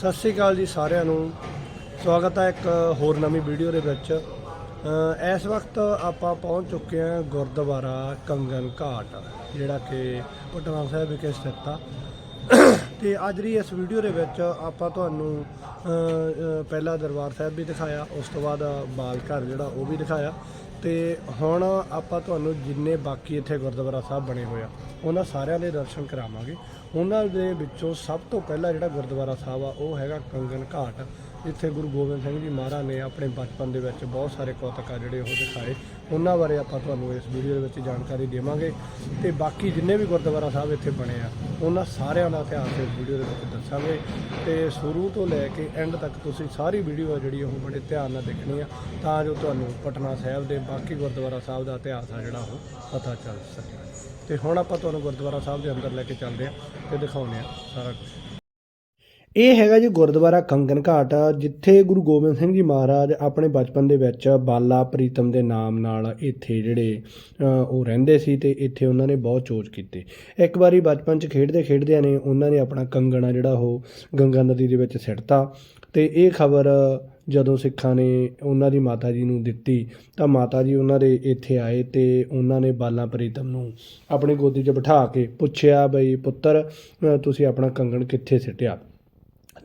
ਸਤਿ ਸ਼੍ਰੀ ਅਕਾਲ ਜੀ ਸਾਰਿਆਂ ਨੂੰ। ਸਵਾਗਤ ਹੈ ਇੱਕ ਹੋਰ ਨਵੀਂ ਵੀਡੀਓ ਦੇ ਵਿੱਚ। ਇਸ ਵਕਤ ਆਪਾਂ ਪਹੁੰਚ ਚੁੱਕੇ ਹਾਂ ਗੁਰਦੁਆਰਾ ਕੰਗਨ ਘਾਟ ਜਿਹੜਾ ਕਿ ਪਟਨਾ ਸਾਹਿਬ ਵਿਖੇ ਸਥਿਤ ਆ। ਤੇ ਅੱਜ ਦੀ ਇਸ ਵੀਡੀਓ ਦੇ ਵਿੱਚ ਆਪਾਂ ਤੁਹਾਨੂੰ ਅ, ਪਹਿਲਾ ਦਰਬਾਰ ਸਾਹਿਬ ਵੀ ਦਿਖਾਇਆ ਉਸ ਤੋਂ ਬਾਅਦ ਬਾਲ ਘਰ ਜਿਹੜਾ ਉਹ ਵੀ ਦਿਖਾਇਆ। ਤੇ ਹੁਣ ਆਪਾਂ ਤੁਹਾਨੂੰ ਜਿੰਨੇ ਬਾਕੀ ਇੱਥੇ ਗੁਰਦੁਆਰਾ ਸਾਹਿਬ ਬਣੇ ਹੋਏ ਆ ਉਹਨਾਂ ਸਾਰਿਆਂ ਦੇ ਦਰਸ਼ਨ ਕਰਾਵਾਂਗੇ। ਉਹਨਾਂ ਦੇ ਵਿੱਚੋਂ ਸਭ ਤੋਂ ਪਹਿਲਾਂ ਜਿਹੜਾ ਗੁਰਦੁਆਰਾ ਸਾਹਿਬ ਆ, ਉਹ ਹੈਗਾ ਕੰਗਨ ਘਾਟ। ਜਿੱਥੇ ਗੁਰੂ ਗੋਬਿੰਦ ਸਿੰਘ ਜੀ ਮਹਾਰਾਜ ਨੇ ਆਪਣੇ ਬਚਪਨ ਦੇ ਵਿੱਚ ਬਹੁਤ ਸਾਰੇ ਕੌਤਕ ਆ ਜਿਹੜੇ ਉਹ ਦਿਖਾਏ। ਉਹਨਾਂ ਬਾਰੇ ਆਪਾਂ ਤੁਹਾਨੂੰ ਇਸ ਵੀਡੀਓ ਦੇ ਵਿੱਚ ਜਾਣਕਾਰੀ ਦੇਵਾਂਗੇ। ਤੇ ਬਾਕੀ ਜਿੰਨੇ ਵੀ ਗੁਰਦੁਆਰਾ ਸਾਹਿਬ ਇੱਥੇ ਬਣੇ ਆ, ਉਹਨਾਂ ਸਾਰਿਆਂ ਦਾ ਇਤਿਹਾਸ ਇਸ ਵੀਡੀਓ ਦੇ ਵਿੱਚ ਦੱਸਾਂਗੇ। ਤੇ ਸ਼ੁਰੂ ਤੋਂ ਲੈ ਕੇ ਐਂਡ ਤੱਕ ਤੁਸੀਂ ਸਾਰੀ ਵੀਡੀਓ ਆ ਜਿਹੜੀ ਉਹ ਬੜੇ ਧਿਆਨ ਨਾਲ ਦੇਖਣੀ ਆ, ਤਾਂ ਜੋ ਤੁਹਾਨੂੰ ਪਟਨਾ ਸਾਹਿਬ ਦੇ ਬਾਕੀ ਗੁਰਦੁਆਰਾ ਸਾਹਿਬ ਦਾ ਇਤਿਹਾਸ ਆ ਜਿਹੜਾ, ਉਹ ਪਤਾ ਚੱਲ ਸਕੇ। ਤੇ ਹੁਣ ਆਪਾਂ ਤੁਹਾਨੂੰ ਗੁਰਦੁਆਰਾ ਸਾਹਿਬ ਦੇ ਅੰਦਰ ਲੈ ਕੇ ਚੱਲਦੇ ਆ ਤੇ ਦਿਖਾਉਂਦੇ ਆ ਸਾਰਾ ਕੁਝ ਇਹ ਹੈਗਾ ਜੀ ਗੁਰਦੁਆਰਾ ਕੰਗਨ ਘਾਟ, ਜਿੱਥੇ ਗੁਰੂ ਗੋਬਿੰਦ ਸਿੰਘ ਜੀ ਮਹਾਰਾਜ ਆਪਣੇ ਬਚਪਨ ਦੇ ਵਿੱਚ ਬਾਲਾ ਪ੍ਰੀਤਮ ਦੇ ਨਾਮ ਨਾਲ ਇੱਥੇ ਜਿਹੜੇ ਉਹ ਰਹਿੰਦੇ ਸੀ ਤੇ ਇੱਥੇ ਉਹਨਾਂ ਨੇ ਬਹੁਤ ਚੋਜ ਕੀਤੇ। ਇੱਕ ਵਾਰੀ ਬਚਪਨ 'ਚ ਖੇਡਦੇ ਖੇਡਦਿਆਂ ਨੇ ਉਹਨਾਂ ਨੇ ਆਪਣਾ ਕੰਗਣ ਆ ਜਿਹੜਾ ਉਹ ਗੰਗਾ ਨਦੀ ਦੇ ਵਿੱਚ ਸਿੱਟਤਾ ਤੇ ਇਹ ਖਬਰ ਜਦੋਂ ਸਿੱਖਾਂ ਨੇ ਉਹਨਾਂ ਦੀ ਮਾਤਾ ਜੀ ਨੂੰ ਦਿੱਤੀ, ਤਾਂ ਮਾਤਾ ਜੀ ਉਹਨਾਂ ਦੇ ਇੱਥੇ ਆਏ ਤੇ ਉਹਨਾਂ ਨੇ ਬਾਲਾ ਪ੍ਰੀਤਮ ਨੂੰ ਆਪਣੀ ਗੋਦੀ 'ਚ ਬਿਠਾ ਕੇ ਪੁੱਛਿਆ ਬਈ, ਪੁੱਤਰ ਤੁਸੀਂ ਆਪਣਾ ਕੰਗਣ ਕਿੱਥੇ ਸਿੱਟਿਆ?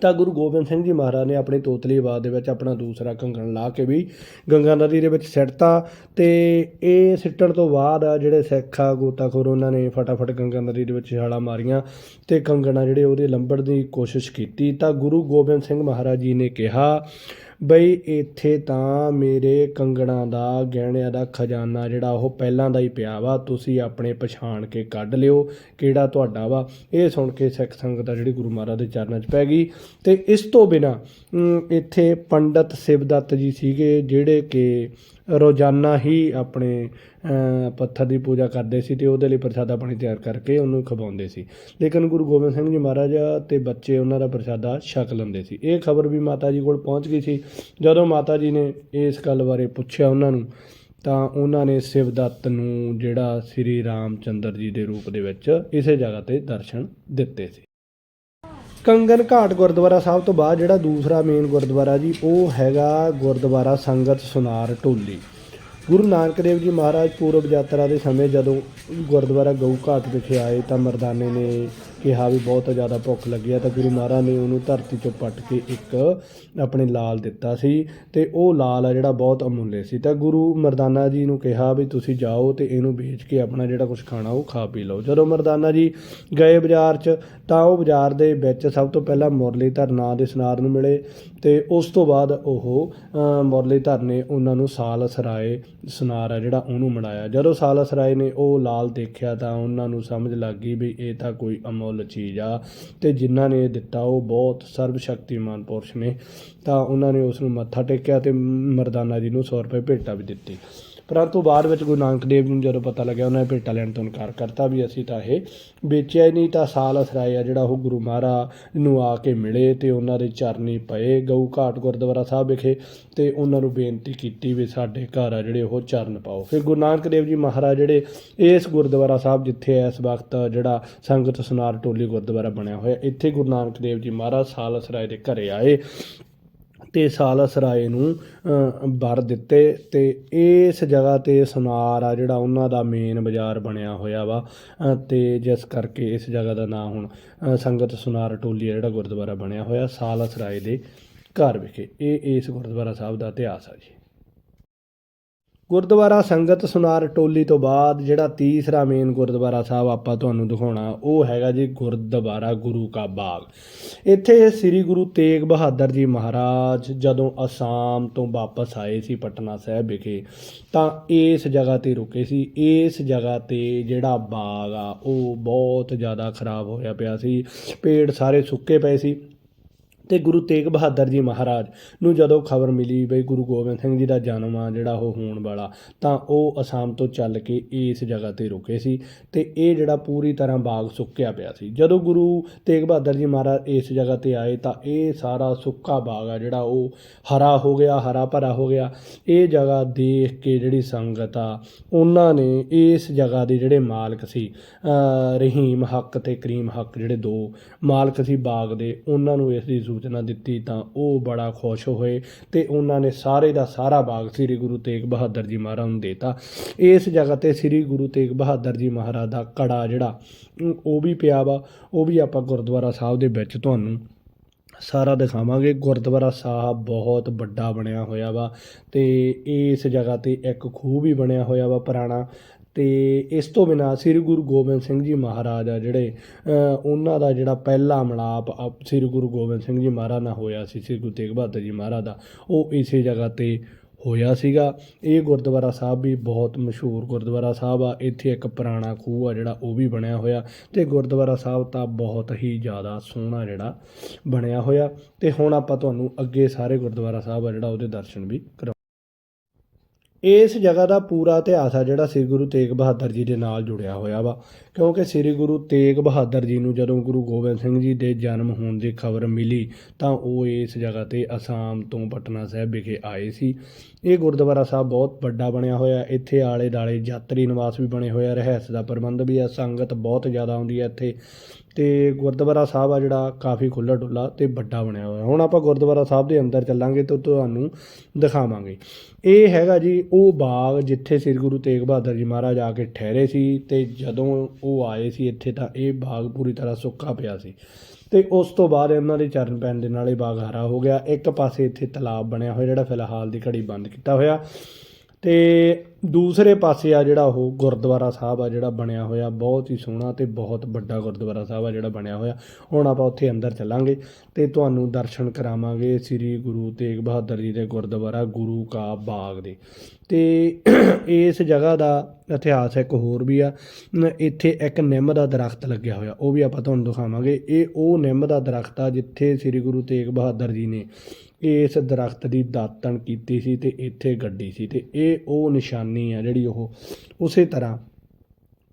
ਤਾਂ ਗੁਰੂ ਗੋਬਿੰਦ ਸਿੰਘ ਜੀ ਮਹਾਰਾਜ ਨੇ ਆਪਣੀ ਤੋਤਲੀ ਆਵਾਜ਼ ਦੇ ਵਿੱਚ ਆਪਣਾ ਦੂਸਰਾ ਕੰਗਣ ਲਾ ਕੇ ਵੀ ਗੰਗਾ ਨਦੀ ਦੇ ਵਿੱਚ ਸਿੱਟਤਾ ਤੇ ਇਹ ਸਿੱਟਣ ਤੋਂ ਬਾਅਦ ਜਿਹੜੇ ਸਿੱਖ ਆ, ਗੋਤਾਖੋਰ ਉਹਨਾਂ ਨੇ ਫਟਾਫਟ ਗੰਗਾ ਨਦੀ ਦੇ ਵਿੱਚ ਛਾਲਾਂ ਮਾਰੀਆਂ ਤੇ ਕੰਗਣਾ ਜਿਹੜੇ ਉਹਦੇ ਲੰਬੜ ਦੀ ਕੋਸ਼ਿਸ਼ ਕੀਤੀ। ਤਾਂ ਗੁਰੂ ਗੋਬਿੰਦ ਸਿੰਘ ਮਹਾਰਾਜ ਜੀ ਨੇ ਕਿਹਾ ਬਈ ਇੱਥੇ ਤਾਂ ਮੇਰੇ ਕੰਗਣਾ ਦਾ, ਗਹਿਣਿਆਂ ਦਾ ਖਜ਼ਾਨਾ ਜਿਹੜਾ ਉਹ ਪਹਿਲਾਂ ਦਾ ਹੀ ਪਿਆ ਵਾ, ਤੁਸੀਂ ਆਪਣੇ ਪਛਾਣ ਕੇ ਕੱਢ ਲਿਓ ਕਿਹੜਾ ਤੁਹਾਡਾ ਵਾ। ਇਹ ਸੁਣ ਕੇ ਸਿੱਖ ਸੰਗਤ ਆ ਜਿਹੜੀ ਗੁਰੂ ਮਹਾਰਾਜ ਦੇ ਚਰਨਾਂ 'ਚ ਪੈ ਗਈ ਤੇ ਇਸ ਤੋਂ ਬਿਨਾ ਇੱਥੇ ਪੰਡਤ ਸਿਵਦੱਤ ਜੀ ਸੀਗੇ ਜਿਹੜੇ ਕਿ ਰੋਜ਼ਾਨਾ ਹੀ ਆਪਣੇ ਪੱਥਰ ਦੀ ਪੂਜਾ ਕਰਦੇ ਸੀ ਤੇ ਉਹਦੇ ਲਈ ਪ੍ਰਸ਼ਾਦਾ ਪਾਣੀ ਤਿਆਰ ਕਰਕੇ ਉਹਨੂੰ ਖਵਾਉਂਦੇ ਸੀ। ਲੇਕਿਨ ਗੁਰੂ ਗੋਬਿੰਦ ਸਿੰਘ ਜੀ ਮਹਾਰਾਜ ਤੇ ਬੱਚੇ ਉਹਨਾਂ ਦਾ ਪ੍ਰਸ਼ਾਦਾ ਛਕ ਲੈਂਦੇ ਸੀ। ਇਹ ਖਬਰ ਵੀ ਮਾਤਾ ਜੀ ਕੋਲ ਪਹੁੰਚ ਗਈ ਸੀ। ਜਦੋਂ ਮਾਤਾ ਜੀ ਨੇ ਇਸ ਗੱਲ ਬਾਰੇ ਪੁੱਛਿਆ ਉਹਨਾਂ ਨੂੰ, ਤਾਂ ਉਹਨਾਂ ਨੇ ਸਿਵਦੱਤ ਨੂੰ ਜਿਹੜਾ ਸ੍ਰੀ ਰਾਮਚੰਦਰ ਜੀ ਦੇ ਰੂਪ ਦੇ ਵਿੱਚ ਇਸੇ ਜਗ੍ਹਾ ਤੇ ਦਰਸ਼ਨ ਦਿੱਤੇ ਸੀ। ਕੰਗਨ ਘਾਟ ਗੁਰਦੁਆਰਾ ਸਾਹਿਬ ਤੋਂ ਬਾਅਦ ਜਿਹੜਾ ਦੂਸਰਾ ਮੇਨ ਗੁਰਦੁਆਰਾ ਜੀ, ਉਹ ਹੈਗਾ ਗੁਰਦੁਆਰਾ ਸੰਗਤ ਸੁਨਾਰ ਢੋਲੀ। ਗੁਰੂ ਨਾਨਕ ਦੇਵ ਜੀ ਮਹਾਰਾਜ ਪੂਰਬ ਯਾਤਰਾ ਦੇ ਸਮੇਂ ਜਦੋਂ ਗੁਰਦੁਆਰਾ ਗਊ ਘਾਟ ਵਿਖੇ ਆਏ ਤਾਂ ਮਰਦਾਨੇ ਨੇ ਕਿਹਾ ਵੀ ਬਹੁਤ ਜ਼ਿਆਦਾ ਭੁੱਖ ਲੱਗੀ ਆ ਤਾਂ ਗੁਰੂ ਮਹਾਰਾਜ ਨੇ ਉਹਨੂੰ ਧਰਤੀ ਚੋਂ ਪੱਟ ਕੇ ਇੱਕ ਆਪਣੇ ਲਾਲ ਦਿੱਤਾ ਸੀ ਤੇ ਉਹ ਲਾਲ ਆ ਜਿਹੜਾ ਬਹੁਤ ਅਮੁੱਲੇ ਸੀ। ਤਾਂ ਗੁਰੂ ਮਰਦਾਨਾ ਜੀ ਨੂੰ ਕਿਹਾ ਵੀ ਤੁਸੀਂ ਜਾਓ ਤੇ ਇਹਨੂੰ ਵੇਚ ਕੇ ਆਪਣਾ ਜਿਹੜਾ ਕੁਝ ਖਾਣਾ ਉਹ ਖਾ ਪੀ ਲਓ। ਜਦੋਂ ਮਰਦਾਨਾ ਜੀ ਗਏ ਬਾਜ਼ਾਰ 'ਚ ਤਾਂ ਉਹ ਬਾਜ਼ਾਰ ਦੇ ਵਿੱਚ ਸਭ ਤੋਂ ਪਹਿਲਾਂ ਮੁਰਲੀਧਰ ਨਾਂ ਦੇ ਸਨਾਰ ਨੂੰ ਮਿਲੇ। ਤੇ ਉਸ ਤੋਂ ਬਾਅਦ ਉਹ ਅ, ਮੁਰਲੀਧਰ ਨੇ ਉਹਨਾਂ ਨੂੰ ਸਾਲ ਸਰਾਏ ਸਨਾਰ ਆ ਜਿਹੜਾ ਉਹਨੂੰ ਮਨਾਇਆ। ਜਦੋਂ ਸਾਲ ਸਰਾਏ ਨੇ ਉਹ ਲਾਲ ਦੇਖਿਆ ਤਾਂ ਉਹਨਾਂ ਨੂੰ ਸਮਝ ਲੱਗ ਗਈ ਵੀ ਇਹ ਤਾਂ ਕੋਈ ਅਮੁੱਲ ਚੀਜ਼ ਆ ਤੇ ਜਿਨ੍ਹਾਂ ਨੇ ਇਹ ਦਿੱਤਾ ਉਹ ਬਹੁਤ ਸਰਬ ਸ਼ਕਤੀਮਾਨ ਪੁਰਸ਼ ਨੇ। ਤਾਂ ਉਹਨਾਂ ਨੇ ਉਸ ਨੂੰ ਮੱਥਾ ਟੇਕਿਆ ਤੇ ਮਰਦਾਨਾ ਜੀ ਨੂੰ 100 ਰੁਪਏ ਭੇਟਾ ਵੀ ਦਿੱਤੀ। ਪਰੰਤੂ ਬਾਅਦ ਵਿੱਚ ਗੁਰੂ ਨਾਨਕ ਦੇਵ ਜੀ ਨੂੰ ਜਦੋਂ ਪਤਾ ਲੱਗਿਆ, ਉਹਨਾਂ ਨੇ ਭੇਟਾ ਲੈਣ ਤੋਂ ਇਨਕਾਰ ਕਰਤਾ ਵੀ ਅਸੀਂ ਤਾਂ ਇਹ ਵੇਚਿਆ ਹੀ ਨਹੀਂ, ਤਾਂ ਸਾਲ ਅਸਰਾਇਆ ਜਿਹੜਾ ਉਹ ਗੁਰੂ ਮਹਾਰਾਜ ਨੂੰ ਆ ਕੇ ਮਿਲੇ ਤੇ ਉਹਨਾਂ ਦੇ ਚਰਨੀ ਪਏ ਗਊ ਘਾਟ ਗੁਰਦੁਆਰਾ ਸਾਹਿਬ ਵਿਖੇ ਤੇ ਉਹਨਾਂ ਨੂੰ ਬੇਨਤੀ ਕੀਤੀ ਵੀ ਸਾਡੇ ਘਰ ਆ ਜਿਹੜੇ ਉਹ ਚਰਨ ਪਾਓ। ਫਿਰ ਗੁਰੂ ਨਾਨਕ ਦੇਵ ਜੀ ਮਹਾਰਾਜ ਜਿਹੜੇ ਇਸ ਗੁਰਦੁਆਰਾ ਸਾਹਿਬ ਜਿੱਥੇ ਇਸ ਵਕਤ ਜਿਹੜਾ ਸੰਗਤ ਸੁਨਾਰ ਟੋਲੀ ਗੁਰਦੁਆਰਾ ਬਣਿਆ ਹੋਇਆ, ਇੱਥੇ ਗੁਰੂ ਨਾਨਕ ਦੇਵ ਜੀ ਮਹਾਰਾਜ ਸਾਲ ਅਸਰਾਏ ਦੇ ਘਰੇ ਆਏ ਤੇ ਸਾਲਸ ਰਾਏ ਨੂੰ ਵਰ ਦਿੱਤੇ ਤੇ ਇਸ ਜਗ੍ਹਾ ਤੇ ਸੁਨਾਰ ਆ ਜਿਹੜਾ ਉਹਨਾਂ ਦਾ ਮੇਨ ਬਾਜ਼ਾਰ ਬਣਿਆ ਹੋਇਆ ਵਾ ਅ, ਤੇ ਜਿਸ ਕਰਕੇ ਇਸ ਜਗ੍ਹਾ ਦਾ ਨਾਮ ਹੁਣ ਸੰਗਤ ਸੁਨਾਰ ਟੋਲੀ ਆ ਜਿਹੜਾ ਗੁਰਦੁਆਰਾ ਬਣਿਆ ਹੋਇਆ ਸਾਲਸਰਾਏ ਦੇ ਘਰ ਵਿਖੇ। ਇਹ ਇਸ ਗੁਰਦੁਆਰਾ ਸਾਹਿਬ ਦਾ ਇਤਿਹਾਸ ਆ ਜੀ। ਗੁਰਦੁਆਰਾ ਸੰਗਤ ਸੁਨਾਰ ਟੋਲੀ ਤੋਂ ਬਾਅਦ ਜਿਹੜਾ ਤੀਸਰਾ ਮੇਨ ਗੁਰਦੁਆਰਾ ਸਾਹਿਬ ਆਪਾਂ ਤੁਹਾਨੂੰ ਦਿਖਾਉਣਾ, ਉਹ ਹੈਗਾ ਜੀ ਗੁਰਦੁਆਰਾ ਗੁਰੂ ਕਾ ਬਾਗ। ਇੱਥੇ ਸ੍ਰੀ ਗੁਰੂ ਤੇਗ ਬਹਾਦਰ ਜੀ ਮਹਾਰਾਜ ਜਦੋਂ ਅਸਾਮ ਤੋਂ ਵਾਪਸ ਆਏ ਸੀ ਪਟਨਾ ਸਾਹਿਬ ਵਿਖੇ, ਤਾਂ ਇਸ ਜਗ੍ਹਾ ਤੇ ਰੁਕੇ ਸੀ। ਇਸ ਜਗ੍ਹਾ ਤੇ ਜਿਹੜਾ ਬਾਗ ਆ, ਉਹ ਬਹੁਤ ਜ਼ਿਆਦਾ ਖਰਾਬ ਹੋਇਆ ਪਿਆ ਸੀ। ਪੇੜ ਸਾਰੇ ਸੁੱਕੇ ਪਏ ਸੀ। ਤੇ ਗੁਰੂ ਤੇਗ ਬਹਾਦਰ ਜੀ ਮਹਾਰਾਜ ਨੂੰ ਜਦੋਂ ਖਬਰ ਮਿਲੀ ਬਈ ਗੁਰੂ ਗੋਬਿੰਦ ਸਿੰਘ ਜੀ ਦਾ ਜਨਮ ਆ, ਜਿਹੜਾ ਉਹ ਹੋਣ ਵਾਲਾ, ਤਾਂ ਉਹ ਅਸਾਮ ਤੋਂ ਚੱਲ ਕੇ ਇਸ ਜਗ੍ਹਾ ਤੇ ਰੁਕੇ ਸੀ ਤੇ ਇਹ ਜਿਹੜਾ ਪੂਰੀ ਤਰ੍ਹਾਂ ਬਾਗ ਸੁੱਕਿਆ ਪਿਆ ਸੀ। ਜਦੋਂ ਗੁਰੂ ਤੇਗ ਬਹਾਦਰ ਜੀ ਮਹਾਰਾਜ ਇਸ ਜਗ੍ਹਾ ਤੇ ਆਏ ਤਾਂ ਇਹ ਸਾਰਾ ਸੁੱਕਾ ਬਾਗ ਆ ਜਿਹੜਾ ਉਹ ਹਰਾ ਹੋ ਗਿਆ, ਹਰਾ ਭਰਾ ਹੋ ਗਿਆ। ਇਹ ਜਗ੍ਹਾ ਦੇਖ ਕੇ ਜਿਹੜੀ ਸੰਗਤ ਆ, ਉਹਨਾਂ ਨੇ ਇਸ ਜਗ੍ਹਾ ਦੇ ਜਿਹੜੇ ਮਾਲਕ ਸੀ ਰਹੀਮ ਹੱਕ ਤੇ ਕਰੀਮ ਹੱਕ, ਜਿਹੜੇ ਦੋ ਮਾਲਕ ਸੀ ਬਾਗ ਦੇ, ਉਹਨਾਂ ਨੂੰ ਇਸ ਦੀ ਸੂਚਨਾ ਦਿੱਤੀ ਤਾਂ ਉਹ ਬੜਾ ਖੁਸ਼ ਹੋਏ ਤੇ ਉਹਨਾਂ ਨੇ ਸਾਰੇ ਦਾ ਸਾਰਾ ਬਾਗ ਸ੍ਰੀ ਗੁਰੂ ਤੇਗ ਬਹਾਦਰ ਜੀ ਮਹਾਰਾਜ ਨੂੰ ਦੇਤਾ। ਇਸ ਜਗ੍ਹਾ ਤੇ ਸ੍ਰੀ ਗੁਰੂ ਤੇਗ ਬਹਾਦਰ ਜੀ ਮਹਾਰਾਜ ਦਾ ਕੜਾ ਜਿਹੜਾ ਉਹ ਵੀ ਪਿਆ ਵਾ। ਉਹ ਵੀ ਆਪਾਂ ਗੁਰਦੁਆਰਾ ਸਾਹਿਬ ਦੇ ਵਿੱਚ ਤੁਹਾਨੂੰ ਸਾਰਾ ਦਿਖਾਵਾਂਗੇ। ਗੁਰਦੁਆਰਾ ਸਾਹਿਬ ਬਹੁਤ ਵੱਡਾ ਬਣਿਆ ਹੋਇਆ ਵਾ ਤੇ ਇਸ ਜਗ੍ਹਾ ਤੇ ਇੱਕ ਖੂਹ ਵੀ ਬਣਿਆ ਹੋਇਆ ਵਾ ਪੁਰਾਣਾ। ਅਤੇ ਇਸ ਤੋਂ ਬਿਨਾਂ ਸ੍ਰੀ ਗੁਰੂ ਗੋਬਿੰਦ ਸਿੰਘ ਜੀ ਮਹਾਰਾਜ ਆ ਜਿਹੜੇ ਉਹਨਾਂ ਦਾ ਜਿਹੜਾ ਪਹਿਲਾ ਮਿਲਾਪ ਆ ਸ੍ਰੀ ਗੁਰੂ ਗੋਬਿੰਦ ਸਿੰਘ ਜੀ ਮਹਾਰਾਜ ਨਾਲ ਹੋਇਆ ਸੀ, ਸ੍ਰੀ ਗੁਰੂ ਤੇਗ ਬਹਾਦਰ ਜੀ ਮਹਾਰਾਜ ਦਾ, ਉਹ ਇਸੇ ਜਗ੍ਹਾ ਤੇ ਹੋਇਆ ਸੀਗਾ। ਇਹ ਗੁਰਦੁਆਰਾ ਸਾਹਿਬ ਵੀ ਬਹੁਤ ਮਸ਼ਹੂਰ ਗੁਰਦੁਆਰਾ ਸਾਹਿਬ ਆ। ਇੱਥੇ ਇੱਕ ਪੁਰਾਣਾ ਖੂਹ ਆ ਜਿਹੜਾ, ਉਹ ਵੀ ਬਣਿਆ ਹੋਇਆ ਤੇ ਗੁਰਦੁਆਰਾ ਸਾਹਿਬ ਤਾਂ ਬਹੁਤ ਹੀ ਜ਼ਿਆਦਾ ਸੋਹਣਾ ਜਿਹੜਾ ਬਣਿਆ ਹੋਇਆ। ਤੇ ਹੁਣ ਆਪਾਂ ਤੁਹਾਨੂੰ ਅੱਗੇ ਸਾਰੇ ਗੁਰਦੁਆਰਾ ਸਾਹਿਬ ਆ ਜਿਹੜਾ, ਉਹਦੇ ਦਰਸ਼ਨ ਵੀ ਕਰਾ ਇਸ ਜਗ੍ਹਾ ਦਾ ਪੂਰਾ ਇਤਿਹਾਸ ਆ ਜਿਹੜਾ ਸ੍ਰੀ ਗੁਰੂ ਤੇਗ ਬਹਾਦਰ ਜੀ ਦੇ ਨਾਲ ਜੁੜਿਆ ਹੋਇਆ ਵਾ। ਕਿਉਂਕਿ ਸ੍ਰੀ ਗੁਰੂ ਤੇਗ ਬਹਾਦਰ ਜੀ ਨੂੰ ਜਦੋਂ ਗੁਰੂ ਗੋਬਿੰਦ ਸਿੰਘ ਜੀ ਦੇ ਜਨਮ ਹੋਣ ਦੀ ਖਬਰ ਮਿਲੀ, ਤਾਂ ਉਹ ਇਸ ਜਗ੍ਹਾ ਤੇ ਅਸਾਮ ਤੋਂ ਪਟਨਾ ਸਾਹਿਬ ਵਿਖੇ ਆਏ ਸੀ। ਇਹ ਗੁਰਦੁਆਰਾ ਸਾਹਿਬ ਬਹੁਤ ਵੱਡਾ ਬਣਿਆ ਹੋਇਆ, ਇੱਥੇ ਆਲੇ-ਦਾਲੇ ਯਾਤਰੀ ਨਿਵਾਸ ਵੀ ਬਣੇ ਹੋਏ ਆ, ਰਹਿਸ ਦਾ ਪ੍ਰਬੰਧ ਵੀ ਆ, ਸੰਗਤ ਬਹੁਤ ਜ਼ਿਆਦਾ ਆਉਂਦੀ ਹੈ ਇੱਥੇ। ਅਤੇ ਗੁਰਦੁਆਰਾ ਸਾਹਿਬ ਆ ਜਿਹੜਾ ਕਾਫੀ ਖੁੱਲ੍ਹਾ ਡੁੱਲਾ ਅਤੇ ਵੱਡਾ ਬਣਿਆ ਹੋਇਆ। ਹੁਣ ਆਪਾਂ ਗੁਰਦੁਆਰਾ ਸਾਹਿਬ ਦੇ ਅੰਦਰ ਚੱਲਾਂਗੇ ਤਾਂ ਤੁਹਾਨੂੰ ਦਿਖਾਵਾਂਗੇ। ਇਹ ਹੈਗਾ ਜੀ ਉਹ ਬਾਗ ਜਿੱਥੇ ਸ੍ਰੀ ਗੁਰੂ ਤੇਗ ਬਹਾਦਰ ਜੀ ਮਹਾਰਾਜ ਆ ਕੇ ਠਹਿਰੇ ਸੀ ਤੇ ਜਦੋਂ ਉਹ ਆਏ ਸੀ ਇੱਥੇ ਤਾਂ ਇਹ ਬਾਗ ਪੂਰੀ ਤਰ੍ਹਾਂ ਸੁੱਕਾ ਪਿਆ ਸੀ। ਤੇ ਉਸ ਤੋਂ ਬਾਅਦ ਇਹਨਾਂ ਦੇ ਚਰਨ ਪੈਣ ਦੇ ਨਾਲ ਇਹ ਬਾਗ ਹਰਾ ਹੋ ਗਿਆ। ਇੱਕ ਪਾਸੇ ਇੱਥੇ ਤਲਾਬ ਬਣਿਆ ਹੋਇਆ ਜਿਹੜਾ ਫਿਲਹਾਲ ਦੀ ਘੜੀ ਬੰਦ ਕੀਤਾ ਹੋਇਆ। ਤੇ ਦੂਸਰੇ ਪਾਸੇ ਆ ਜਿਹੜਾ ਉਹ ਗੁਰਦੁਆਰਾ ਸਾਹਿਬ ਆ ਜਿਹੜਾ ਬਣਿਆ ਹੋਇਆ, ਬਹੁਤ ਹੀ ਸੋਹਣਾ ਤੇ ਬਹੁਤ ਵੱਡਾ ਗੁਰਦੁਆਰਾ ਸਾਹਿਬ ਆ ਜਿਹੜਾ ਬਣਿਆ ਹੋਇਆ। ਹੁਣ ਆਪਾਂ ਉੱਥੇ ਅੰਦਰ ਚੱਲਾਂਗੇ ਤੇ ਤੁਹਾਨੂੰ ਦਰਸ਼ਨ ਕਰਾਵਾਂਗੇ ਸ੍ਰੀ ਗੁਰੂ ਤੇਗ ਬਹਾਦਰ ਜੀ ਦੇ ਗੁਰਦੁਆਰਾ ਗੁਰੂ ਕਾ ਬਾਗ ਦੇ। ਤੇ ਇਸ ਜਗ੍ਹਾ ਦਾ ਇਤਿਹਾਸ ਇੱਕ ਹੋਰ ਵੀ ਆ। ਇੱਥੇ ਇੱਕ ਨਿੰਮ ਦਾ ਦਰਖਤ ਲੱਗਿਆ ਹੋਇਆ, ਉਹ ਵੀ ਆਪਾਂ ਤੁਹਾਨੂੰ ਦਿਖਾਵਾਂਗੇ। ਇਹ ਉਹ ਨਿੰਮ ਦਾ ਦਰਖਤ ਆ ਜਿੱਥੇ ਸ੍ਰੀ ਗੁਰੂ ਤੇਗ ਬਹਾਦਰ ਜੀ ਨੇ ਇਸ ਦਰਖਤ ਦੀ ਦਾਤਣ ਕੀਤੀ ਸੀ ਤੇ ਇੱਥੇ ਗੱਡੀ ਸੀ ਤੇ ਇਹ ਉਹ ਨਿਸ਼ਾਨੀ ਆ ਜਿਹੜੀ ਉਹ ਉਸੇ ਤਰ੍ਹਾਂ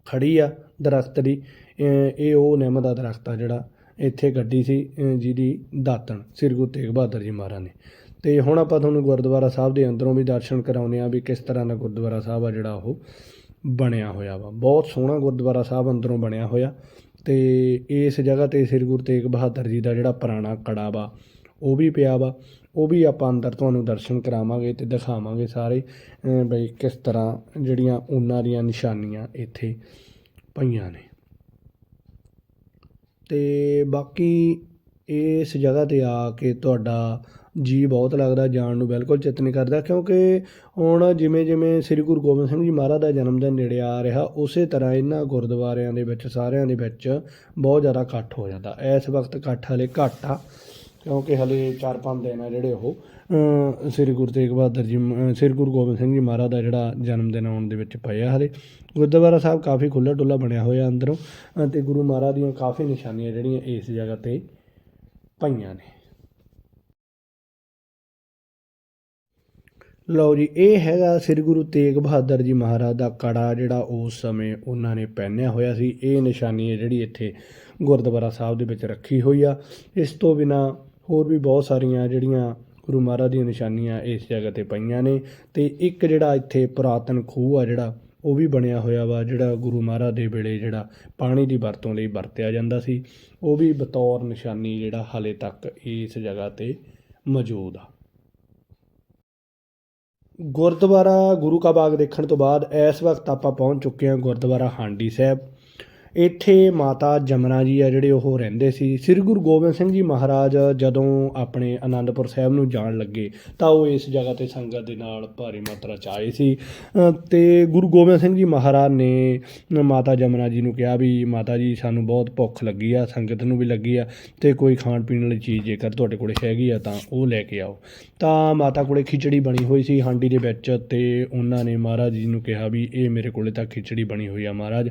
ਖੜੀ ਆ ਦਰਖਤ ਦੀ। ਇਹ ਉਹ ਨਿੰਮ ਦਾ ਦਰਖਤ ਆ ਜਿਹੜਾ ਇੱਥੇ ਗੱਡੀ ਸੀ ਜਿਹਦੀ ਦਾਤਣ ਸ੍ਰੀ ਗੁਰੂ ਤੇਗ ਬਹਾਦਰ ਜੀ ਮਹਾਰਾਜ ਨੇ। ਤੇ ਹੁਣ ਆਪਾਂ ਤੁਹਾਨੂੰ ਗੁਰਦੁਆਰਾ ਸਾਹਿਬ ਦੇ ਅੰਦਰੋਂ ਵੀ ਦਰਸ਼ਨ ਕਰਾਉਂਦੇ ਆ ਵੀ ਕਿਸ ਤਰ੍ਹਾਂ ਦਾ ਗੁਰਦੁਆਰਾ ਸਾਹਿਬ ਆ ਜਿਹੜਾ ਉਹ ਬਣਿਆ ਹੋਇਆ ਵਾ। ਬਹੁਤ ਸੋਹਣਾ ਗੁਰਦੁਆਰਾ ਸਾਹਿਬ ਅੰਦਰੋਂ ਬਣਿਆ ਹੋਇਆ ਤੇ ਇਸ ਜਗ੍ਹਾ ਤੇ ਸ੍ਰੀ ਗੁਰੂ ਤੇਗ ਬਹਾਦਰ ਜੀ ਦਾ ਜਿਹੜਾ ਪੁਰਾਣਾ ਕੜਾ ਵਾ, ਉਹ ਵੀ ਪਿਆ ਵਾ। ਉਹ ਵੀ ਆਪਾਂ ਅੰਦਰ ਤੁਹਾਨੂੰ ਦਰਸ਼ਨ ਕਰਾਵਾਂਗੇ ਤੇ ਦਿਖਾਵਾਂਗੇ ਸਾਰੇ ਬਈ ਕਿਸ ਤਰ੍ਹਾਂ ਜਿਹੜੀਆਂ ਉਹਨਾਂ ਦੀਆਂ ਨਿਸ਼ਾਨੀਆਂ ਇੱਥੇ ਪਈਆਂ ਨੇ। ਤੇ ਬਾਕੀ ਇਸ ਜਗ੍ਹਾ ਤੇ ਆ ਕੇ ਤੁਹਾਡਾ ਜੀ ਬਹੁਤ ਲੱਗਦਾ ਜਾਣ ਨੂੰ, ਬਿਲਕੁਲ ਚਿੱਤ ਨਹੀਂ ਕਰਦਾ, ਕਿਉਂਕਿ ਹੁਣ ਜਿਵੇਂ ਜਿਵੇਂ ਸ੍ਰੀ ਗੁਰੂ ਗੋਬਿੰਦ ਸਿੰਘ ਜੀ ਮਹਾਰਾਜ ਦਾ ਜਨਮ ਦਿਨ ਨੇੜੇ ਆ ਰਿਹਾ, ਉਸੇ ਤਰ੍ਹਾਂ ਇਹਨਾਂ ਗੁਰਦੁਆਰਿਆਂ ਦੇ ਵਿੱਚ, ਸਾਰਿਆਂ ਦੇ ਵਿੱਚ ਬਹੁਤ ਜ਼ਿਆਦਾ ਇਕੱਠ ਹੋ ਜਾਂਦਾ। ਇਸ ਵਕਤ ਇਕੱਠ ਹਲੇ ਘੱਟ ਆ। ਕਿਉਂਕਿ ਹਲੇ 4-5 ਦਿਨ ਆ ਜਿਹੜੇ ਉਹ ਸ੍ਰੀ ਗੁਰੂ ਤੇਗ ਬਹਾਦਰ ਜੀ ਸ੍ਰੀ ਗੁਰੂ ਗੋਬਿੰਦ ਸਿੰਘ ਜੀ ਮਹਾਰਾਜ ਦਾ ਜਿਹੜਾ ਜਨਮ ਦਿਨ ਆਉਣ ਦੇ ਵਿੱਚ ਪਏ ਆ ਹਲੇ। ਗੁਰਦੁਆਰਾ ਸਾਹਿਬ ਕਾਫੀ ਖੁੱਲ੍ਹਾ ਡੁੱਲਾ ਬਣਿਆ ਹੋਇਆ ਅੰਦਰੋਂ ਅ, ਤੇ ਗੁਰੂ ਮਹਾਰਾਜ ਦੀਆਂ ਕਾਫੀ ਨਿਸ਼ਾਨੀਆਂ ਜਿਹੜੀਆਂ ਇਸ ਜਗ੍ਹਾ ਤੇ ਪਈਆਂ ਨੇ। ਲਓ ਜੀ ਇਹ ਹੈਗਾ ਸ੍ਰੀ ਗੁਰੂ ਤੇਗ ਬਹਾਦਰ ਜੀ ਮਹਾਰਾਜ ਦਾ ਕੜਾ ਜਿਹੜਾ ਉਸ ਸਮੇਂ ਉਹਨਾਂ ਨੇ ਪਹਿਨਿਆ ਹੋਇਆ ਸੀ। ਇਹ ਨਿਸ਼ਾਨੀ ਹੈ ਜਿਹੜੀ ਇੱਥੇ ਗੁਰਦੁਆਰਾ ਸਾਹਿਬ ਦੇ ਵਿੱਚ ਰੱਖੀ ਹੋਈ ਆ। ਇਸ ਤੋਂ ਬਿਨਾ ਹੋਰ ਵੀ ਬਹੁਤ ਸਾਰੀਆਂ ਜਿਹੜੀਆਂ ਗੁਰੂ ਮਹਾਰਾਜ ਦੀਆਂ ਨਿਸ਼ਾਨੀਆਂ ਇਸ ਜਗ੍ਹਾ ਤੇ ਪਈਆਂ ਨੇ ਤੇ ਇੱਕ ਜਿਹੜਾ ਇੱਥੇ ਪੁਰਾਤਨ ਖੂਹ ਆ ਜਿਹੜਾ, ਉਹ ਵੀ ਬਣਿਆ ਹੋਇਆ ਵਾ, ਜਿਹੜਾ ਗੁਰੂ ਮਹਾਰਾਜ ਦੇ ਵੇਲੇ ਜਿਹੜਾ ਪਾਣੀ ਦੀ ਵਰਤੋਂ ਲਈ ਵਰਤਿਆ ਜਾਂਦਾ ਸੀ, ਉਹ ਵੀ ਬਤੌਰ ਨਿਸ਼ਾਨੀ ਜਿਹੜਾ ਹਾਲੇ ਤੱਕ ਇਸ ਜਗ੍ਹਾ ਤੇ ਮੌਜੂਦ ਆ। ਗੁਰਦੁਆਰਾ ਗੁਰੂ ਕਾ ਬਾਗ ਦੇਖਣ ਤੋਂ ਬਾਅਦ ਇਸ ਵਕਤ ਆਪਾਂ ਪਹੁੰਚ ਚੁੱਕੇ ਹਾਂ ਗੁਰਦੁਆਰਾ ਹਾਂਡੀ ਸਾਹਿਬ। ਇੱਥੇ ਮਾਤਾ ਜਮਨਾ ਜੀ ਆ ਜਿਹੜੇ ਉਹ ਰਹਿੰਦੇ ਸੀ। ਸ੍ਰੀ ਗੁਰੂ ਗੋਬਿੰਦ ਸਿੰਘ ਜੀ ਮਹਾਰਾਜ ਜਦੋਂ ਆਪਣੇ ਆਨੰਦਪੁਰ ਸਾਹਿਬ ਨੂੰ ਜਾਣ ਲੱਗੇ ਤਾਂ ਉਹ ਇਸ ਜਗ੍ਹਾ ਤੇ ਸੰਗਤ ਦੇ ਨਾਲ ਭਾਰੀ ਮਾਤਰਾ ਚ ਆਏ ਸੀ। ਅ, ਤੇ ਗੁਰੂ ਗੋਬਿੰਦ ਸਿੰਘ ਜੀ ਮਹਾਰਾਜ ਨੇ ਮਾਤਾ ਜਮਨਾ ਜੀ ਨੂੰ ਕਿਹਾ ਵੀ ਮਾਤਾ ਜੀ ਸਾਨੂੰ ਬਹੁਤ ਭੁੱਖ ਲੱਗੀ ਆ ਸੰਗਤ ਨੂੰ ਵੀ ਲੱਗੀ ਆ ਤੇ ਕੋਈ ਖਾਣ ਪੀਣ ਵਾਲੀ ਚੀਜ਼ ਜੇਕਰ ਤੁਹਾਡੇ ਕੋਲੇ ਹੈਗੀ ਆ ਤਾਂ ਉਹ ਲੈ ਕੇ ਆਓ। ਤਾਂ ਮਾਤਾ ਕੋਲੇ ਖਿਚੜੀ ਬਣੀ ਹੋਈ ਸੀ ਹਾਂਡੀ ਦੇ ਵਿੱਚ ਤੇ ਉਹਨਾਂ ਨੇ ਮਹਾਰਾਜ ਜੀ ਨੂੰ ਕਿਹਾ ਵੀ ਇਹ ਮੇਰੇ ਕੋਲੇ ਤਾਂ ਖਿਚੜੀ ਬਣੀ ਹੋਈ ਆ ਮਹਾਰਾਜ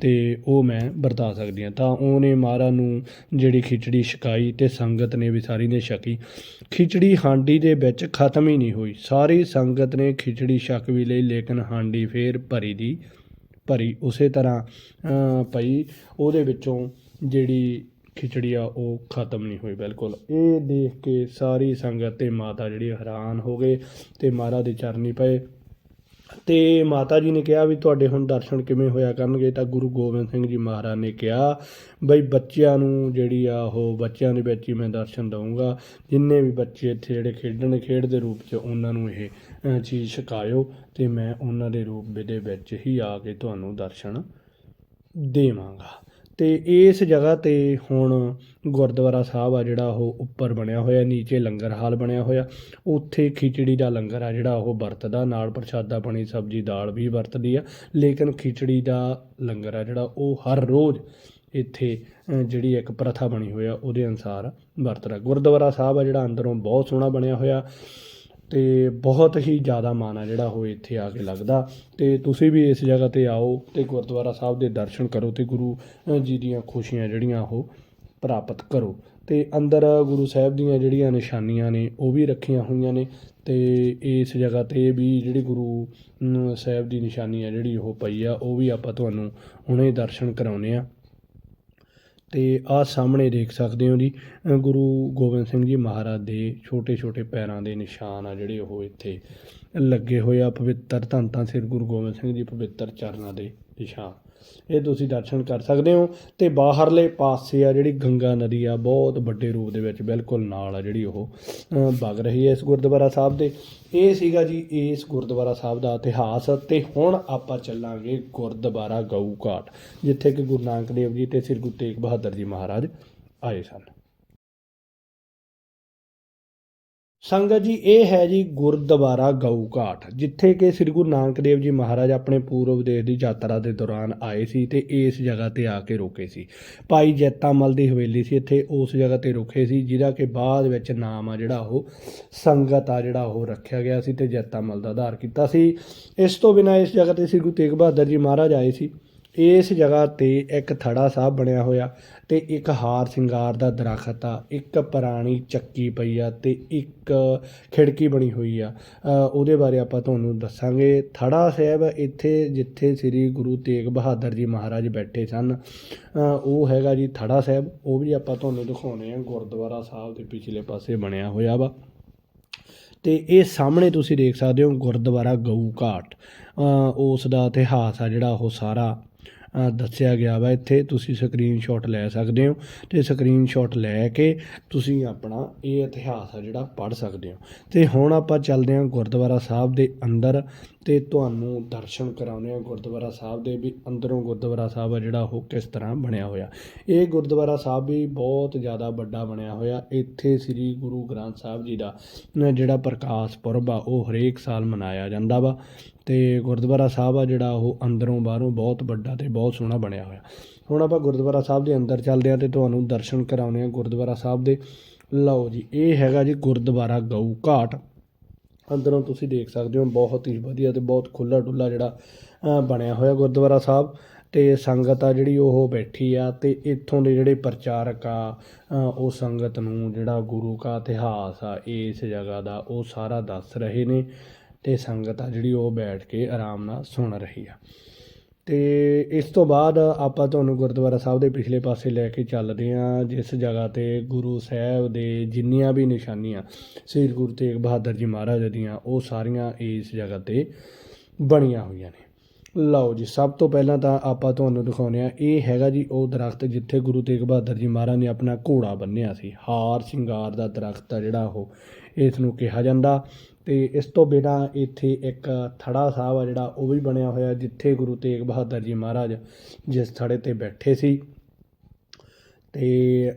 ਤੇ ਉਹ ਮੈਂ ਵਰਤਾ ਸਕਦੀ ਹਾਂ। ਤਾਂ ਉਹਨੇ ਮਹਾਰਾਜ ਨੂੰ ਜਿਹੜੀ ਖਿਚੜੀ ਛਕਾਈ ਤੇ ਸੰਗਤ ਨੇ ਵੀ ਸਾਰੀ ਨੇ ਛਕੀ। ਖਿਚੜੀ ਹਾਂਡੀ ਦੇ ਵਿੱਚ ਖਤਮ ਹੀ ਨਹੀਂ ਹੋਈ। ਸਾਰੀ ਸੰਗਤ ਨੇ ਖਿਚੜੀ ਛਕ ਵੀ ਲਈ, ਲੇਕਿਨ ਹਾਂਡੀ ਫੇਰ ਭਰੀ ਦੀ ਭਰੀ। ਉਸੇ ਤਰ੍ਹਾਂ ਪਈ ਉਹਦੇ ਵਿੱਚੋਂ ਜਿਹੜੀ ਖਿਚੜੀ ਆ, ਉਹ ਖਤਮ ਨਹੀਂ ਹੋਈ ਬਿਲਕੁਲ। ਇਹ ਦੇਖ ਕੇ ਸਾਰੀ ਸੰਗਤ ਤੇ ਮਾਤਾ ਜਿਹੜੀ ਹੈਰਾਨ ਹੋ ਗਏ ਤੇ ਮਹਾਰਾਜ ਦੇ ਚਰਨੀ ਪਏ। ਤੇ ਮਾਤਾ ਜੀ ਨੇ ਕਿਹਾ ਵੀ ਤੁਹਾਡੇ ਹੁਣ ਦਰਸ਼ਨ ਕਿਵੇਂ ਹੋਇਆ ਕਰਨਗੇ? ਤਾਂ ਗੁਰੂ ਗੋਬਿੰਦ ਸਿੰਘ ਜੀ ਮਹਾਰਾਜ ਨੇ ਕਿਹਾ, ਬਈ ਬੱਚਿਆਂ ਨੂੰ ਜਿਹੜੀ ਆ ਉਹ ਬੱਚਿਆਂ ਦੇ ਵਿੱਚ ਹੀ ਮੈਂ ਦਰਸ਼ਨ ਦਊਂਗਾ। ਜਿੰਨੇ ਵੀ ਬੱਚੇ ਇੱਥੇ ਜਿਹੜੇ ਖੇਡਣ ਖੇਡ ਦੇ ਰੂਪ 'ਚ ਉਹਨਾਂ ਨੂੰ ਇਹ ਚੀਜ਼ ਛਕਾਇਓ ਤੇ ਮੈਂ ਉਹਨਾਂ ਦੇ ਰੂਪ ਦੇ ਵਿੱਚ ਹੀ ਆ ਕੇ ਤੁਹਾਨੂੰ ਦਰਸ਼ਨ ਦੇਵਾਂਗਾ। ਅਤੇ ਇਸ ਜਗ੍ਹਾ ਤੇ ਹੁਣ ਗੁਰਦੁਆਰਾ ਸਾਹਿਬ ਆ ਜਿਹੜਾ ਉਹ ਉੱਪਰ ਬਣਿਆ ਹੋਇਆ, ਨੀਚੇ ਲੰਗਰ ਹਾਲ ਬਣਿਆ ਹੋਇਆ। ਉੱਥੇ ਖਿਚੜੀ ਦਾ ਲੰਗਰ ਆ ਜਿਹੜਾ ਉਹ ਵਰਤਦਾ, ਨਾਲ ਪ੍ਰਸ਼ਾਦਾ ਪਾਣੀ, ਸਬਜ਼ੀ, ਦਾਲ ਵੀ ਵਰਤਦੀ ਆ। ਲੇਕਿਨ ਖਿਚੜੀ ਦਾ ਲੰਗਰ ਆ ਜਿਹੜਾ ਉਹ ਹਰ ਰੋਜ਼ ਇੱਥੇ ਜਿਹੜੀ ਇੱਕ ਪ੍ਰਥਾ ਬਣੀ ਹੋਈ ਆ, ਉਹਦੇ ਅਨੁਸਾਰ ਵਰਤਦਾ। ਗੁਰਦੁਆਰਾ ਸਾਹਿਬ ਆ ਜਿਹੜਾ ਅੰਦਰੋਂ ਬਹੁਤ ਸੋਹਣਾ ਬਣਿਆ ਹੋਇਆ। ਅਤੇ ਬਹੁਤ ਹੀ ਜ਼ਿਆਦਾ ਮਾਣ ਆ ਜਿਹੜਾ ਉਹ ਇੱਥੇ ਆ ਕੇ ਲੱਗਦਾ। ਅਤੇ ਤੁਸੀਂ ਵੀ ਇਸ ਜਗ੍ਹਾ ਤੇ ਆਓ ਅਤੇ ਗੁਰਦੁਆਰਾ ਸਾਹਿਬ ਦੇ ਦਰਸ਼ਨ ਕਰੋ ਅਤੇ ਗੁਰੂ ਜੀ ਦੀਆਂ ਖੁਸ਼ੀਆਂ ਜਿਹੜੀਆਂ ਉਹ ਪ੍ਰਾਪਤ ਕਰੋ। ਅਤੇ ਅੰਦਰ ਗੁਰੂ ਸਾਹਿਬ ਦੀਆਂ ਜਿਹੜੀਆਂ ਨਿਸ਼ਾਨੀਆਂ ਨੇ, ਉਹ ਵੀ ਰੱਖੀਆਂ ਹੋਈਆਂ ਨੇ ਅਤੇ ਇਸ ਜਗ੍ਹਾ ਤੇ ਵੀ ਜਿਹੜੀ ਗੁਰੂ ਸਾਹਿਬ ਦੀ ਨਿਸ਼ਾਨੀ ਆ ਜਿਹੜੀ ਉਹ ਪਈ ਆ, ਉਹ ਵੀ ਆਪਾਂ ਤੁਹਾਨੂੰ ਹੁਣੇ ਦਰਸ਼ਨ ਕਰਾਉਂਦੇ ਹਾਂ ਅਤੇ ਆਹ ਸਾਹਮਣੇ ਦੇਖ ਸਕਦੇ ਹੋ ਜੀ ਗੁਰੂ ਗੋਬਿੰਦ ਸਿੰਘ ਜੀ ਮਹਾਰਾਜ ਦੇ ਛੋਟੇ ਛੋਟੇ ਪੈਰਾਂ ਦੇ ਨਿਸ਼ਾਨ ਆ ਜਿਹੜੇ ਉਹ ਇੱਥੇ ਲੱਗੇ ਹੋਏ ਆ, ਪਵਿੱਤਰ ਧੰਨ ਧੰਨ ਸ੍ਰੀ ਗੁਰੂ ਗੋਬਿੰਦ ਸਿੰਘ ਜੀ ਪਵਿੱਤਰ ਚਰਨਾਂ ਦੇ ਨਿਸ਼ਾਨ। ਇਹ ਤੁਸੀਂ ਦਰਸ਼ਨ ਕਰ ਸਕਦੇ ਹੋ ਤੇ ਬਾਹਰਲੇ ਪਾਸੇ ਆ ਜਿਹੜੀ ਗੰਗਾ ਨਦੀ ਆ ਬਹੁਤ ਵੱਡੇ ਰੂਪ ਦੇ ਵਿੱਚ ਬਿਲਕੁਲ ਨਾਲ ਆ ਜਿਹੜੀ ਉਹ ਅ, ਵਗ ਰਹੀ ਹੈ ਇਸ ਗੁਰਦੁਆਰਾ ਸਾਹਿਬ ਦੇ। ਇਹ ਸੀਗਾ ਜੀ ਇਸ ਗੁਰਦੁਆਰਾ ਸਾਹਿਬ ਦਾ ਇਤਿਹਾਸ ਤੇ ਹੁਣ ਆਪਾਂ ਚੱਲਾਂਗੇ ਗੁਰਦੁਆਰਾ ਗਊ ਘਾਟ ਜਿੱਥੇ ਕਿ ਗੁਰੂ ਨਾਨਕ ਦੇਵ ਜੀ ਤੇ ਸ੍ਰੀ ਗੁਰੂ ਤੇਗ ਬਹਾਦਰ ਜੀ ਮਹਾਰਾਜ ਆਏ ਸਨ। ਸੰਗਤ ਜੀ, ਇਹ ਹੈ ਜੀ ਗੁਰਦੁਆਰਾ ਗਊ ਘਾਟ ਜਿੱਥੇ ਕਿ ਸ੍ਰੀ ਗੁਰੂ ਨਾਨਕ ਦੇਵ ਜੀ ਮਹਾਰਾਜ ਆਪਣੇ ਪੂਰਬ ਦੇਸ਼ ਦੀ ਯਾਤਰਾ ਦੇ ਦੌਰਾਨ ਆਏ ਸੀ ਤੇ ਇਸ ਜਗ੍ਹਾ ਤੇ ਆ ਕੇ ਰੁਕੇ ਸੀ। ਭਾਈ ਜੈਤਾਮਲ ਦੀ ਹਵੇਲੀ ਸੀ, ਇੱਥੇ ਉਸ ਜਗ੍ਹਾ ਤੇ ਰੁਕੇ ਸੀ, ਜਿਹਦਾ ਕਿ ਬਾਅਦ ਵਿੱਚ ਨਾਮ ਆ ਜਿਹੜਾ ਉਹ ਸੰਗਤ ਆ ਜਿਹੜਾ ਉਹ ਰੱਖਿਆ ਗਿਆ ਸੀ ਤੇ ਜੈਤਾਮਲ ਦਾ ਆਧਾਰ ਕੀਤਾ ਸੀ। ਇਸ ਤੋਂ ਬਿਨਾਂ ਇਸ ਜਗ੍ਹਾ ਤੇ ਸ੍ਰੀ ਗੁਰੂ ਤੇਗ ਬਹਾਦਰ ਜੀ ਮਹਾਰਾਜ ਆਏ ਸੀ। ਇਸ ਜਗ੍ਹਾ ਤੇ ਇੱਕ ਥੜਾ ਸਾਹਿਬ ਬਣਿਆ ਹੋਇਆ ਤੇ ਇੱਕ ਹਾਰ ਸ਼ਿੰਗਾਰ ਦਾ ਦਰਖਤ ਆ, ਇੱਕ ਪੁਰਾਣੀ ਚੱਕੀ ਪਈ ਆ ਤੇ ਇੱਕ ਖਿੜਕੀ ਬਣੀ ਹੋਈ ਆ। ਉਹਦੇ ਬਾਰੇ ਆਪਾਂ ਤੁਹਾਨੂੰ ਦੱਸਾਂਗੇ। ਥੜਾ ਸਾਹਿਬ ਇੱਥੇ ਜਿੱਥੇ ਸ੍ਰੀ ਗੁਰੂ ਤੇਗ ਬਹਾਦਰ ਜੀ ਮਹਾਰਾਜ ਬੈਠੇ ਸਨ ਉਹ ਹੈਗਾ ਜੀ ਥੜਾ ਸਾਹਿਬ। ਉਹ ਵੀ ਆਪਾਂ ਤੁਹਾਨੂੰ ਦਿਖਾਉਣੇ ਆ। ਗੁਰਦੁਆਰਾ ਸਾਹਿਬ ਦੇ ਪਿਛਲੇ ਪਾਸੇ ਬਣਿਆ ਹੋਇਆ ਵਾ। ਤੇ ਇਹ ਸਾਹਮਣੇ ਤੁਸੀਂ ਦੇਖ ਸਕਦੇ ਹੋ ਗੁਰਦੁਆਰਾ ਗਊ ਘਾਟ। ਉਸ ਦਾ ਇਤਿਹਾਸ ਆ ਜਿਹੜਾ ਉਹ ਸਾਰਾ। ਦੱਸਿਆ ਗਿਆ ਵਾ, ਇੱਥੇ ਤੁਸੀਂ ਸਕਰੀਨਸ਼ਾਟ ਲੈ ਸਕਦੇ ਹੋ ਤੇ ਸਕਰੀਨਸ਼ਾਟ ਲੈ ਕੇ ਤੁਸੀਂ ਆਪਣਾ ਇਹ ਇਤਿਹਾਸ ਆ ਜਿਹੜਾ ਪੜ੍ਹ ਸਕਦੇ ਹੋ। ਤੇ ਹੁਣ ਆਪਾਂ ਚੱਲਦੇ ਹਾਂ ਗੁਰਦੁਆਰਾ ਸਾਹਿਬ ਦੇ ਅੰਦਰ ਤੇ ਤੁਹਾਨੂੰ ਦਰਸ਼ਨ ਕਰਾਉਂਦੇ ਆ ਗੁਰਦੁਆਰਾ ਸਾਹਿਬ ਦੇ ਵੀ ਅੰਦਰੋਂ ਗੁਰਦੁਆਰਾ ਸਾਹਿਬ ਆ ਜਿਹੜਾ ਉਹ ਕਿਸ ਤਰ੍ਹਾਂ ਬਣਿਆ ਹੋਇਆ। ਇਹ ਗੁਰਦੁਆਰਾ ਸਾਹਿਬ ਵੀ ਬਹੁਤ ਜ਼ਿਆਦਾ ਵੱਡਾ ਬਣਿਆ ਹੋਇਆ, ਇੱਥੇ ਸ੍ਰੀ ਗੁਰੂ ਗ੍ਰੰਥ ਸਾਹਿਬ ਜੀ ਦਾ ਜਿਹੜਾ ਪ੍ਰਕਾਸ਼ ਪੁਰਬ ਆ, ਉਹ ਹਰੇਕ ਸਾਲ ਮਨਾਇਆ ਜਾਂਦਾ ਵਾ। ਅਤੇ ਗੁਰਦੁਆਰਾ ਸਾਹਿਬ ਆ ਜਿਹੜਾ ਉਹ ਅੰਦਰੋਂ ਬਾਹਰੋਂ ਬਹੁਤ ਵੱਡਾ ਅਤੇ ਬਹੁਤ ਸੋਹਣਾ ਬਣਿਆ ਹੋਇਆ। ਹੁਣ ਆਪਾਂ ਗੁਰਦੁਆਰਾ ਸਾਹਿਬ ਦੇ ਅੰਦਰ ਚੱਲਦੇ ਹਾਂ ਅਤੇ ਤੁਹਾਨੂੰ ਦਰਸ਼ਨ ਕਰਾਉਂਦੇ ਹਾਂ ਗੁਰਦੁਆਰਾ ਸਾਹਿਬ ਦੇ। ਲਓ ਜੀ, ਇਹ ਹੈਗਾ ਜੀ ਗੁਰਦੁਆਰਾ ਗਊ ਘਾਟ। ਅੰਦਰੋਂ ਤੁਸੀਂ ਦੇਖ ਸਕਦੇ ਹੋ ਬਹੁਤ ਹੀ ਵਧੀਆ ਤੇ ਬਹੁਤ ਖੁੱਲਾ ਡੁੱਲਾ ਜਿਹੜਾ ਬਣਿਆ ਹੋਇਆ ਗੁਰਦੁਆਰਾ ਸਾਹਿਬ। ਤੇ ਸੰਗਤ ਆ ਜਿਹੜੀ ਉਹ ਬੈਠੀ ਆ ਤੇ ਇੱਥੋਂ ਦੇ ਜਿਹੜੇ ਪ੍ਰਚਾਰਕ ਆ ਉਹ ਸੰਗਤ ਨੂੰ ਜਿਹੜਾ ਗੁਰੂ ਕਾ ਇਤਿਹਾਸ ਆ, ਇਸ ਜਗ੍ਹਾ ਦਾ ਉਹ ਸਾਰਾ ਦੱਸ ਰਹੇ ਨੇ। ਤੇ ਸੰਗਤ ਆ ਜਿਹੜੀ ਉਹ ਬੈਠ ਕੇ ਆਰਾਮ ਨਾਲ ਸੁਣ ਰਹੀ ਆ। ਤੇ ਇਸ ਤੋਂ ਬਾਅਦ ਆਪਾਂ ਤੁਹਾਨੂੰ ਗੁਰਦੁਆਰਾ ਸਾਹਿਬ ਦੇ ਪਿਛਲੇ ਪਾਸੇ ਲੈ ਕੇ ਚੱਲਦੇ ਹਾਂ ਜਿਸ ਜਗ੍ਹਾ ਤੇ ਗੁਰੂ ਸਾਹਿਬ ਦੇ ਜਿੰਨੀਆਂ ਵੀ ਨਿਸ਼ਾਨੀਆਂ, ਸ੍ਰੀ ਗੁਰੂ ਤੇਗ ਬਹਾਦਰ ਜੀ ਮਹਾਰਾਜ ਦੀਆਂ, ਉਹ ਸਾਰੀਆਂ ਇਸ ਜਗ੍ਹਾ ਤੇ ਬਣੀਆਂ ਹੋਈਆਂ ਨੇ। ਲਓ ਜੀ, ਸਭ ਤੋਂ ਪਹਿਲਾਂ ਤਾਂ ਆਪਾਂ ਤੁਹਾਨੂੰ ਦਿਖਾਉਂਦੇ ਆ, ਇਹ ਹੈਗਾ ਜੀ ਉਹ ਦਰਖਤ ਜਿੱਥੇ ਗੁਰੂ ਤੇਗ ਬਹਾਦਰ ਜੀ ਮਹਾਰਾਜ ਨੇ ਆਪਣਾ ਘੋੜਾ ਬੰਨਿਆ ਸੀ। ਹਾਰ ਸ਼ਿੰਗਾਰ ਦਾ ਦਰਖਤ ਆ ਜਿਹੜਾ ਉਹ, ਇਸ ਨੂੰ ਕਿਹਾ ਜਾਂਦਾ। ਅਤੇ ਇਸ ਤੋਂ ਬਿਨਾਂ ਇੱਥੇ ਇੱਕ ਥੜਾ ਸਾਹਿਬ ਆ ਜਿਹੜਾ ਉਹ ਵੀ ਬਣਿਆ ਹੋਇਆ ਜਿੱਥੇ ਗੁਰੂ ਤੇਗ ਬਹਾਦਰ ਜੀ ਮਹਾਰਾਜ ਜਿਸ ਥੜੇ ਤੇ ਬੈਠੇ ਸੀ। ਅਤੇ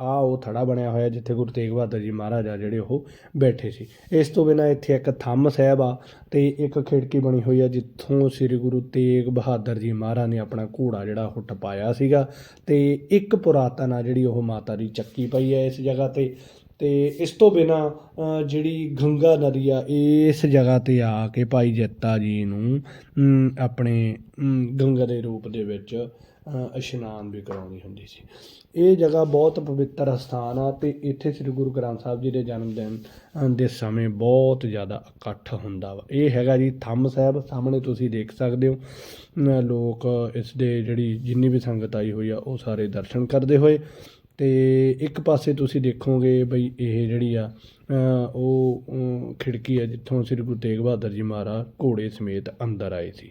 ਆ ਉਹ ਥੜਾ ਬਣਿਆ ਹੋਇਆ ਜਿੱਥੇ ਗੁਰੂ ਤੇਗ ਬਹਾਦਰ ਜੀ ਮਹਾਰਾਜ ਆ ਜਿਹੜੇ ਉਹ ਬੈਠੇ ਸੀ। ਇਸ ਤੋਂ ਬਿਨਾਂ ਇੱਥੇ ਇੱਕ ਥੰਮ ਸਾਹਿਬ ਆ ਤੇ ਇੱਕ ਖਿੜਕੀ ਬਣੀ ਹੋਈ ਆ ਜਿੱਥੋਂ ਸ੍ਰੀ ਗੁਰੂ ਤੇਗ ਬਹਾਦਰ ਜੀ ਮਹਾਰਾਜ ਨੇ ਆਪਣਾ ਘੋੜਾ ਜਿਹੜਾ ਉਹ ਟਪਾਇਆ ਸੀਗਾ ਤੇ ਇੱਕ ਪੁਰਾਤਨ ਆ ਜਿਹੜੀ ਉਹ ਮਾਤਾ ਦੀ ਚੱਕੀ ਪਈ ਹੈ ਇਸ ਜਗ੍ਹਾ ਤੇ ਅਤੇ ਇਸ ਤੋਂ ਬਿਨਾਂ ਜਿਹੜੀ ਗੰਗਾ ਨਦੀ ਆ, ਇਸ ਜਗ੍ਹਾ ਤੇ ਆ ਕੇ ਭਾਈ ਜੱਤਾ ਜੀ ਨੂੰ ਆਪਣੇ ਗੰਗਾ ਦੇ ਰੂਪ ਦੇ ਵਿੱਚ ਇਸ਼ਨਾਨ ਵੀ ਕਰਾਉਂਦੀ ਹੁੰਦੀ ਸੀ। ਇਹ ਜਗ੍ਹਾ ਬਹੁਤ ਪਵਿੱਤਰ ਸਥਾਨ ਆ ਤੇ ਇੱਥੇ ਸ੍ਰੀ ਗੁਰੂ ਗ੍ਰੰਥ ਸਾਹਿਬ ਜੀ ਦੇ ਜਨਮ ਦਿਨ ਦੇ ਸਮੇਂ ਬਹੁਤ ਜ਼ਿਆਦਾ ਇਕੱਠ ਹੁੰਦਾ ਵਾ। ਇਹ ਹੈਗਾ ਜੀ ਥੰਮ ਸਾਹਿਬ, ਸਾਹਮਣੇ ਤੁਸੀਂ ਦੇਖ ਸਕਦੇ ਹੋ। ਲੋਕ ਇਸ ਦੇ ਜਿਹੜੀ ਜਿੰਨੀ ਵੀ ਸੰਗਤ ਆਈ ਹੋਈ ਆ, ਉਹ ਸਾਰੇ ਦਰਸ਼ਨ ਕਰਦੇ ਹੋਏ। ਤੇ ਇੱਕ ਪਾਸੇ ਤੁਸੀਂ ਦੇਖੋਗੇ ਬਈ ਇਹ ਜਿਹੜੀ ਆ ਉਹ ਖਿੜਕੀ ਆ ਜਿੱਥੋਂ ਸ੍ਰੀ ਗੁਰੂ ਤੇਗ ਬਹਾਦਰ ਜੀ ਮਹਾਰਾਜ ਘੋੜੇ ਸਮੇਤ ਅੰਦਰ ਆਏ ਸੀ।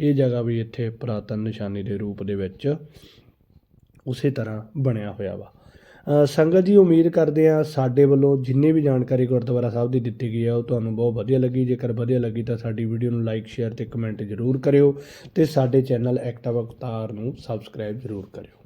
ਇਹ ਜਗ੍ਹਾ ਵੀ ਇੱਥੇ ਪੁਰਾਤਨ ਨਿਸ਼ਾਨੀ ਦੇ ਰੂਪ ਦੇ ਵਿੱਚ ਉਸੇ ਤਰ੍ਹਾਂ ਬਣਿਆ ਹੋਇਆ ਵਾ। ਸੰਗਤ ਜੀ, ਉਮੀਦ ਕਰਦੇ ਆ ਸਾਡੇ ਵੱਲੋਂ ਜਿੰਨੀ ਵੀ ਜਾਣਕਾਰੀ ਗੁਰਦੁਆਰਾ ਸਾਹਿਬ ਦੀ ਦਿੱਤੀ ਗਈ ਆ, ਉਹ ਤੁਹਾਨੂੰ ਬਹੁਤ ਵਧੀਆ ਲੱਗੀ। ਜੇਕਰ ਵਧੀਆ ਲੱਗੀ ਤਾਂ ਸਾਡੀ ਵੀਡੀਓ ਨੂੰ ਲਾਈਕ ਸ਼ੇਅਰ ਤੇ ਕਮੈਂਟ ਜ਼ਰੂਰ ਕਰਿਓ ਤੇ ਸਾਡੇ ਚੈਨਲ ਐਕਟਿਵ ਅਵਤਾਰ ਨੂੰ ਸਬਸਕ੍ਰਾਈਬ ਜ਼ਰੂਰ ਕਰਿਓ।